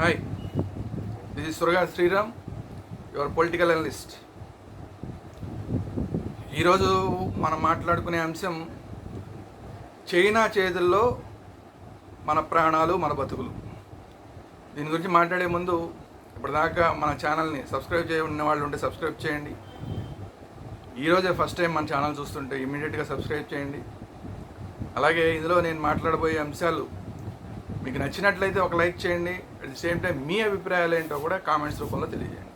Hi this is Suraga Sriram your political analyst ఈరోజు మనం మాట్లాడుకునే అంశం చైనా చేతుల్లో మన ప్రాణాలు మన బతుకులు. దీని గురించి మాట్లాడే ముందు ఇప్పటిదాకా మన ఛానల్ని సబ్స్క్రైబ్ చేయ ఉన్న వాళ్ళు ఉంటే సబ్స్క్రైబ్ చేయండి. ఈరోజే ఫస్ట్ టైం మన ఛానల్ చూస్తుంటే ఇమీడియట్గా సబ్స్క్రైబ్ చేయండి. అలాగే ఇందులో నేను మాట్లాడబోయే అంశాలు మీకు నచ్చినట్లయితే ఒక లైక్ చేయండి. అట్ ది సేమ్ టైం మీ అభిప్రాయాలు ఏంటో కూడా కామెంట్స్ రూపంలో తెలియజేయండి.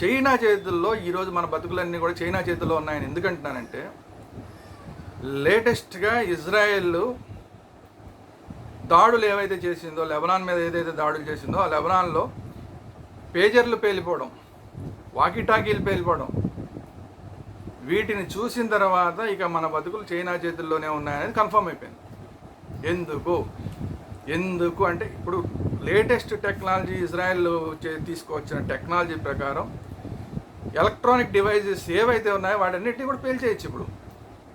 చైనా చేతుల్లో ఈరోజు మన బతుకులన్నీ కూడా చైనా చేతుల్లో ఉన్నాయని ఎందుకంటున్నానంటే లేటెస్ట్గా ఇజ్రాయెల్ దాడులు ఏవైతే చేసిందో లెబనాన్ మీద ఏదైతే దాడులు చేసిందో ఆ లెబనాన్లో పేజర్లు పేలిపోవడం వాకిటాకీలు పేలిపోవడం వీటిని చూసిన తర్వాత ఇక మన బతుకులు చైనా చేతుల్లోనే ఉన్నాయనేది కన్ఫర్మ్ అయిపోయింది. ఎందుకు? ఎందుకు అంటే ఇప్పుడు లేటెస్ట్ టెక్నాలజీ ఇజ్రాయెల్ చే- తీసుకొచ్చిన టెక్నాలజీ ప్రకారం ఎలక్ట్రానిక్ డివైజెస్ ఏవైతే ఉన్నాయో వాటన్నిటిని కూడా పేల్చేయచ్చు ఇప్పుడు.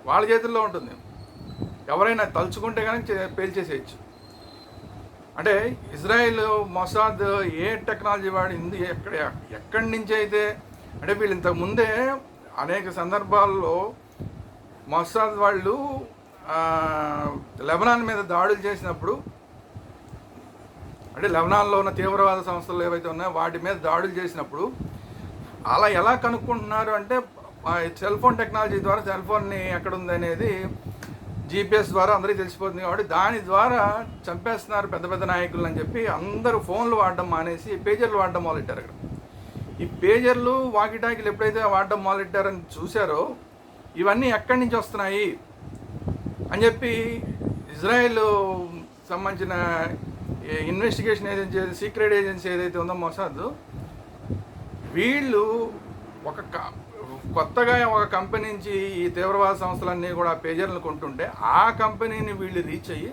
వాళ్ళ చేతుల్లో ఉంటుంది. ఎవరైనా తలుచుకుంటే కనుక పేల్చేసేయచ్చు. అంటే ఇజ్రాయెల్ మొసాద్ ఏ టెక్నాలజీ వాడింది ఎక్కడ ఎక్కడి నుంచి అయితే అంటే వీళ్ళు ఇంతకు ముందే అనేక సందర్భాల్లో మొసాద్ వాళ్ళు లెబనాన్ మీద దాడులు చేసినప్పుడు అంటే లెబనాన్లో ఉన్న తీవ్రవాద సంస్థలు ఏవైతే ఉన్నాయో వాటి మీద దాడులు చేసినప్పుడు అలా ఎలా కనుక్కుంటున్నారు అంటే సెల్ ఫోన్ టెక్నాలజీ ద్వారా సెల్ ఫోన్ని ఎక్కడ ఉందనేది జీపీఎస్ ద్వారా అందరికీ తెలిసిపోతుంది కాబట్టి దాని ద్వారా చంపేస్తున్నారు పెద్ద పెద్ద నాయకులు అని చెప్పి అందరూ ఫోన్లు వాడడం మానేసి పేజర్లు వాడడం మొదలెట్టారు అక్కడ. ఈ పేజర్లు వాకిటాకిలు ఎప్పుడైతే వాడడం మొదలెట్టారని చూశారో ఇవన్నీ ఎక్కడి నుంచి వస్తున్నాయి అని చెప్పి ఇజ్రాయెల్ సంబంధించిన ఇన్వెస్టిగేషన్ ఏజెన్సీ సీక్రెట్ ఏజెన్సీ ఏదైతే ఉందో మొసాద్ వీళ్ళు ఒక క- కొత్తగా ఒక కంపెనీ నుంచి ఈ తీవ్రవాద సంస్థలన్నీ కూడా పేజర్లు కొంటుంటే ఆ కంపెనీని వీళ్ళు రీచ్ అయ్యి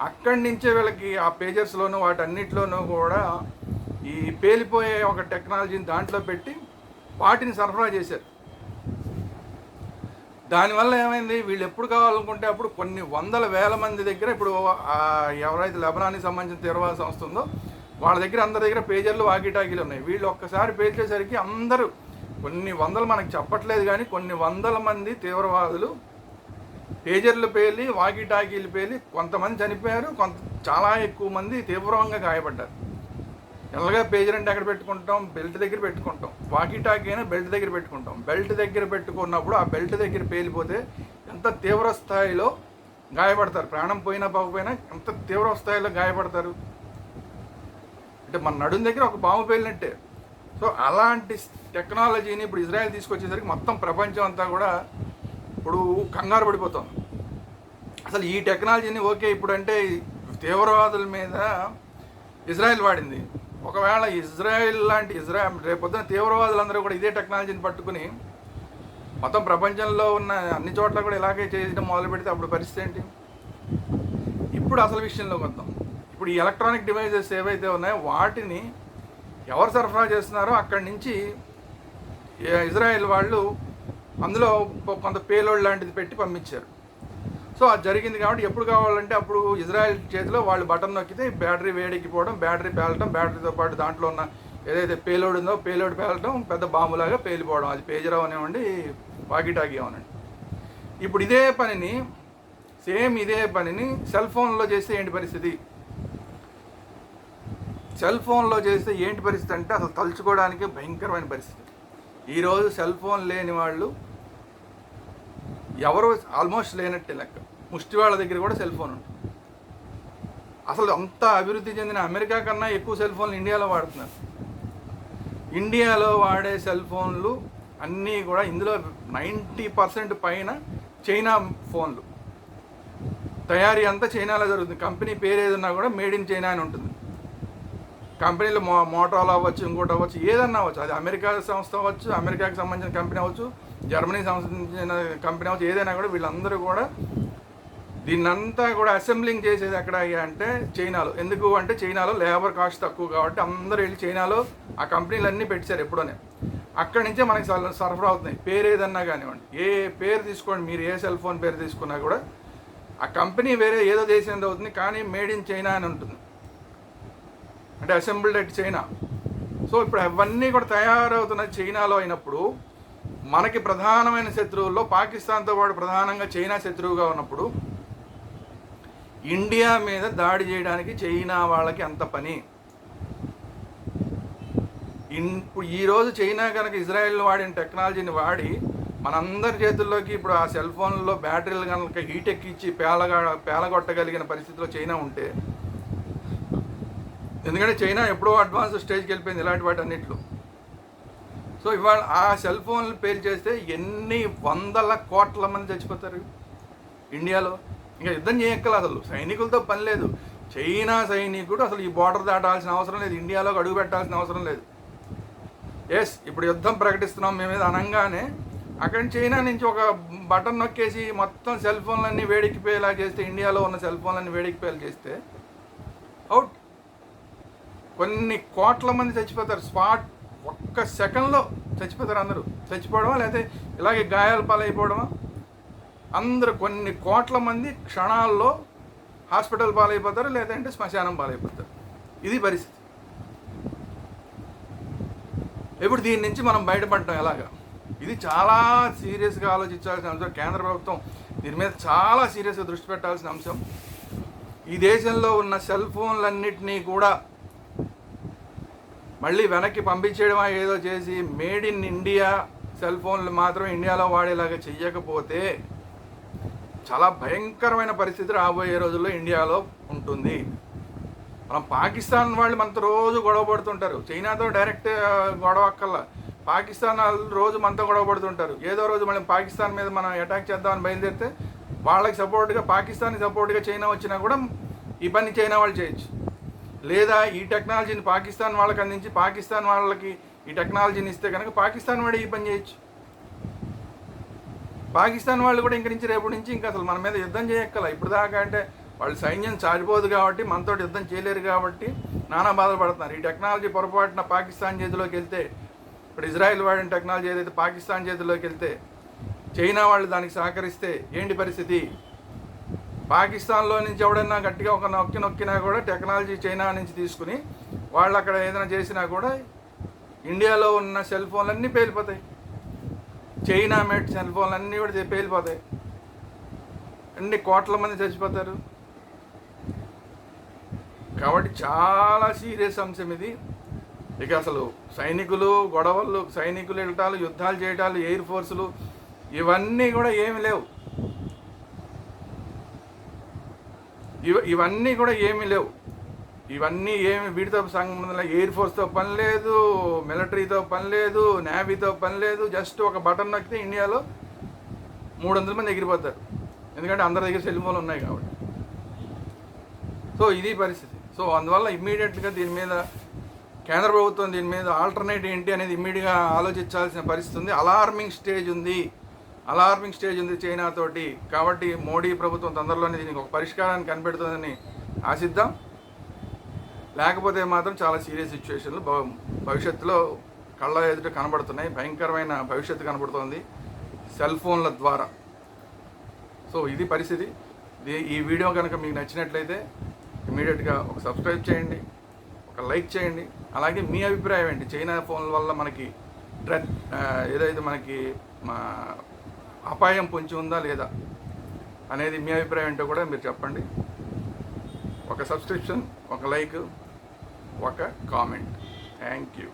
అక్కడి నుంచే వీళ్ళకి ఆ పేజర్స్లోనూ వాటన్నిటిలోనూ కూడా ఈ పేలిపోయే ఒక టెక్నాలజీని దాంట్లో పెట్టి వాటిని సరఫరా చేశారు. దానివల్ల ఏమైంది? వీళ్ళు ఎప్పుడు కావాలనుకుంటే అప్పుడు కొన్ని వందల వేల మంది దగ్గర ఇప్పుడు ఎవరైతే లెబనానికి సంబంధించిన తీవ్రవాద సంస్థ ఉందో వాళ్ళ దగ్గర అందరి దగ్గర పేజర్లు వాకిటాకీలు ఉన్నాయి. వీళ్ళు ఒక్కసారి పేల్చేసరికి అందరూ కొన్ని వందలు మనకు చెప్పట్లేదు కానీ కొన్ని వందల మంది తీవ్రవాదులు పేజర్లు పేలి వాకిటాకీలు పేలి కొంతమంది చనిపోయారు కొంత చాలా ఎక్కువ మంది తీవ్రంగా గాయపడ్డారు. ఎలాగా పేజర్ అంటే ఎక్కడ పెట్టుకుంటాం బెల్ట్ దగ్గర పెట్టుకుంటాం. వాకీ టాకీ అయినా బెల్ట్ దగ్గర పెట్టుకుంటాం. బెల్ట్ దగ్గర పెట్టుకున్నప్పుడు ఆ బెల్ట్ దగ్గర పేలిపోతే ఎంత తీవ్ర స్థాయిలో గాయపడతారు? ప్రాణం పోయినా పోకపోయినా ఎంత తీవ్ర స్థాయిలో గాయపడతారు? అంటే మన నడుం దగ్గర ఒక బాంబు పేలినట్టే. సో అలాంటి టెక్నాలజీని ఇప్పుడు ఇజ్రాయెల్ తీసుకొచ్చేసరికి మొత్తం ప్రపంచం అంతా కూడా ఇప్పుడు కంగారు పడిపోతుంది. అసలు ఈ టెక్నాలజీని ఓకే ఇప్పుడంటే తీవ్రవాదుల మీద ఇజ్రాయెల్ వాడింది. ఒకవేళ ఇజ్రాయెల్ లాంటి ఇజ్రాయెల్ రేపొద్దున తీవ్రవాదులందరూ కూడా ఇదే టెక్నాలజీని పట్టుకుని మొత్తం ప్రపంచంలో ఉన్న అన్ని చోట్ల కూడా ఇలాగే చేయడం మొదలు పెడితే అప్పుడు పరిస్థితి ఏంటి? ఇప్పుడు అసలు విషయంలోకి వద్దాం ఇప్పుడు ఈ ఎలక్ట్రానిక్ డివైజెస్ ఏవైతే ఉన్నాయో వాటిని ఎవరు సరఫరా చేస్తున్నారో అక్కడి నుంచి ఇజ్రాయెల్ వాళ్ళు అందులో కొంత పేలోడ్ లాంటిది పెట్టి పంపించారు. సో అది జరిగింది కాబట్టి ఎప్పుడు కావాలంటే అప్పుడు ఇజ్రాయెల్ చేతిలో వాళ్ళు బటన్ నొక్కితే బ్యాటరీ వేడెక్కిపోవడం బ్యాటరీ పేలటం బ్యాటరీతో పాటు దాంట్లో ఉన్న ఏదైతే పేలోడ్ ఉందో పేలోడ్ పేలటం పెద్ద బాంబులాగా పేలిపోవడం. అది పేజర్ అవనివ్వండి వాకిటాకి అవనండి ఇప్పుడు ఇదే పనిని సేమ్ ఇదే పనిని సెల్ ఫోన్లో చేస్తే ఏంటి పరిస్థితి? సెల్ ఫోన్లో చేస్తే ఏంటి పరిస్థితి అంటే అసలు తలుచుకోవడానికి భయంకరమైన పరిస్థితి. ఈరోజు సెల్ ఫోన్ లేని వాళ్ళు ఎవరు ఆల్మోస్ట్ లేనట్టే లెక్క. ముష్టి వాళ్ళ దగ్గర కూడా సెల్ ఫోన్ ఉంటుంది. అసలు అంత అభివృద్ధి చెందిన అమెరికా కన్నా ఎక్కువ సెల్ ఫోన్లు ఇండియాలో వాడుతున్నారు. ఇండియాలో వాడే సెల్ ఫోన్లు అన్నీ కూడా ఇందులో నైంటీ పర్సెంట్ పైన చైనా ఫోన్లు. తయారీ అంతా చైనాలో జరుగుతుంది. కంపెనీ పేరు ఏదన్నా కూడా మేడ్ ఇన్ చైనా అని ఉంటుంది. కంపెనీలు మో మోటార్లు అవ్వచ్చు ఇంకోటి అవ్వచ్చు ఏదన్నా అవ్వచ్చు. అది అమెరికా సంస్థ అవ్వచ్చు అమెరికాకి సంబంధించిన కంపెనీ అవ్వచ్చు జర్మనీకి సంబంధించిన కంపెనీ అవ్వచ్చు ఏదైనా కూడా వీళ్ళందరూ కూడా దీన్నంతా కూడా అసెంబ్లింగ్ చేసేది ఎక్కడ అంటే చైనాలో. ఎందుకు అంటే చైనాలో లేబర్ కాస్ట్ తక్కువ కాబట్టి అందరూ వెళ్ళి చైనాలో ఆ కంపెనీలు అన్నీ పెట్టారు ఎప్పుడోనే. అక్కడి నుంచే మనకి సరఫరా అవుతున్నాయి. పేరు ఏదన్నా కానివ్వండి. ఏ పేరు తీసుకోండి. మీరు ఏ సెల్ ఫోన్ పేరు తీసుకున్నా కూడా ఆ కంపెనీ వేరే ఏదో దేశంలో అవుతుంది కానీ మేడ్ ఇన్ చైనా అని ఉంటుంది. అంటే అసెంబ్ల్డ్ అట్ చైనా. సో ఇప్పుడు అవన్నీ కూడా తయారవుతున్న చైనాలో అయినప్పుడు మనకి ప్రధానమైన శత్రువుల్లో పాకిస్తాన్తో పాటు ప్రధానంగా చైనా శత్రువుగా ఉన్నప్పుడు ఇండియా మీద దాడి చేయడానికి చైనా వాళ్ళకి అంత పని. ఇప్పుడు ఈరోజు చైనా కనుక ఇజ్రాయెల్ వాడిన టెక్నాలజీని వాడి మనందరి చేతుల్లోకి ఇప్పుడు ఆ సెల్ ఫోన్లో బ్యాటరీలు కనుక హీట్ ఎక్కిచ్చి పేలగా పేలగొట్టగలిగిన పరిస్థితిలో చైనా ఉంటే ఎందుకంటే చైనా ఎప్పుడో అడ్వాన్స్ స్టేజ్కి వెళ్ళిపోయింది ఇలాంటి వాటి అన్నిట్లో. సో ఇవాళ ఆ సెల్ ఫోన్లు పేరు చేస్తే ఎన్ని వందల కోట్ల మంది చచ్చిపోతారు ఇండియాలో? ఇంకా యుద్ధం చేయక్కల అసలు. సైనికులతో పని లేదు. చైనా సైనికుడు అసలు ఈ బార్డర్ దాటాల్సిన అవసరం లేదు. ఇండియాలోకి అడుగు పెట్టాల్సిన అవసరం లేదు. ఎస్ ఇప్పుడు యుద్ధం ప్రకటిస్తున్నాం మేము మీద అనగానే అక్కడ నుంచి చైనా నుంచి ఒక బటన్ నొక్కేసి మొత్తం సెల్ ఫోన్లన్నీ వేడెక్కిపోయేలా చేస్తే ఇండియాలో ఉన్న సెల్ ఫోన్లన్నీ వేడెక్కిపోయేలా చేస్తే అవుట్ కొన్ని కోట్ల మంది చచ్చిపోతారు. స్పాట్ ఒక్క సెకండ్లో చచ్చిపోతారు అందరూ. చచ్చిపోవడమా? లేకపోతే ఇలాగే గాయాలు పాలైపోవడమా? అందరు కొన్ని కోట్ల మంది క్షణాల్లో హాస్పిటల్ పాలైపోతారు లేదంటే శ్మశానం పాలైపోతారు. ఇది పరిస్థితి. ఇప్పుడు దీని నుంచి మనం బయటపడటం ఎలాగా? ఇది చాలా సీరియస్గా ఆలోచించాల్సిన అంశం. కేంద్ర ప్రభుత్వం దీని మీద చాలా సీరియస్గా దృష్టి పెట్టాల్సిన అంశం. ఈ దేశంలో ఉన్న సెల్ ఫోన్లన్నింటినీ కూడా మళ్ళీ వెనక్కి పంపించేయడమా ఏదో చేసి మేడ్ ఇన్ ఇండియా సెల్ ఫోన్లు మాత్రం ఇండియాలో వాడేలాగా చెయ్యకపోతే చాలా భయంకరమైన పరిస్థితి రాబోయే రోజుల్లో ఇండియాలో ఉంటుంది. మనం పాకిస్తాన్ వాళ్ళు మనతో రోజు గొడవ పడుతుంటారు. చైనాతో డైరెక్ట్ గొడవ అక్కల్లా పాకిస్తాన్ వాళ్ళు రోజు మనతో గొడవ పడుతుంటారు. ఏదో రోజు మనం పాకిస్తాన్ మీద మనం అటాక్ చేద్దామని బయలుదేరితే వాళ్ళకి సపోర్ట్గా పాకిస్తాన్కి సపోర్ట్గా చైనా వచ్చినా కూడా ఈ పని చైనా వాళ్ళు చేయొచ్చు. లేదా ఈ టెక్నాలజీని పాకిస్తాన్ వాళ్ళకి అందించి పాకిస్తాన్ వాళ్ళకి ఈ టెక్నాలజీని ఇస్తే కనుక పాకిస్తాన్ వాడే ఈ పని చేయొచ్చు. పాకిస్తాన్ వాళ్ళు కూడా ఇంక నుంచి రేపటి నుంచి ఇంకా అసలు మన మీద యుద్ధం చేయక్కల. ఇప్పుడు దాకా అంటే వాళ్ళు సైన్యం చాలిపోదు కాబట్టి మనతో యుద్ధం చేయలేరు కాబట్టి నానా బాధపడుతున్నారు. ఈ టెక్నాలజీ పొరపాటున పాకిస్తాన్ చేతిలోకి వెళ్తే ఇప్పుడు ఇజ్రాయెల్ వాడిన టెక్నాలజీ ఏదైతే పాకిస్తాన్ చేతిలోకి వెళ్తే చైనా వాళ్ళు దానికి సహకరిస్తే ఏంటి పరిస్థితి? పాకిస్తాన్లో నుంచి ఎవడైనా గట్టిగా ఒక నొక్కి నొక్కినా కూడా టెక్నాలజీ చైనా నుంచి తీసుకుని వాళ్ళు అక్కడ ఏదైనా చేసినా కూడా ఇండియాలో ఉన్న సెల్ ఫోన్లన్నీ పేలిపోతాయి. చైనా మేడ్ సెల్ ఫోన్లు అన్నీ కూడా పేలిపోతాయి అన్ని కోట్ల మంది చచ్చిపోతారు. కాబట్టి చాలా సీరియస్ అంశం ఇది. ఇక అసలు సైనికులు గొడవలు సైనికులు వెళ్ళటాలు యుద్ధాలు చేయటాలు ఎయిర్ ఫోర్సులు ఇవన్నీ కూడా ఏమి లేవు. ఇవ ఇవన్నీ కూడా ఏమీ లేవు. ఇవన్నీ ఏమి వీటితో సంబంధం ఎయిర్ ఫోర్స్తో పని లేదు మిలిటరీతో పని లేదు నేవీతో పని లేదు జస్ట్ ఒక బటన్ నొక్కితే ఇండియాలో మూడు వందల మంది ఎగిరిపోతారు. ఎందుకంటే అందరి దగ్గర సెల్ ఫోన్లు ఉన్నాయి కాబట్టి. సో ఇది పరిస్థితి. సో అందువల్ల ఇమ్మీడియట్గా దీని మీద కేంద్ర ప్రభుత్వం దీని మీద ఆల్టర్నేట్ ఏంటి అనేది ఇమ్మీడియట్గా ఆలోచించాల్సిన పరిస్థితి ఉంది. అలార్మింగ్ స్టేజ్ ఉంది. అలార్మింగ్ స్టేజ్ ఉంది చైనాతోటి కాబట్టి మోడీ ప్రభుత్వం తొందరలోనే దీనికి ఒక పరిష్కారాన్ని కనిపెడుతుందని ఆశిద్దాం. లేకపోతే మాత్రం చాలా సీరియస్ సిచ్యువేషన్లు భవిష్యత్తులో కళ్ళ ఎదుట కనబడుతున్నాయి. భయంకరమైన భవిష్యత్తు కనబడుతోంది సెల్ ఫోన్ల ద్వారా. సో ఇది పరిస్థితి. ఈ వీడియో కనుక మీకు నచ్చినట్లయితే ఇమీడియట్గా ఒక సబ్స్క్రైబ్ చేయండి. ఒక లైక్ చేయండి. అలాగే మీ అభిప్రాయం ఏంటి? చైనా ఫోన్ల వల్ల మనకి డ్రెత్ ఏదైతే మనకి మా అపాయం పొంచి ఉందా లేదా అనేది మీ అభిప్రాయం ఏంటో కూడా మీరు చెప్పండి. ఒక సబ్స్క్రిప్షన్ ఒక like ఒక కామెంట్ థ్యాంక్ యూ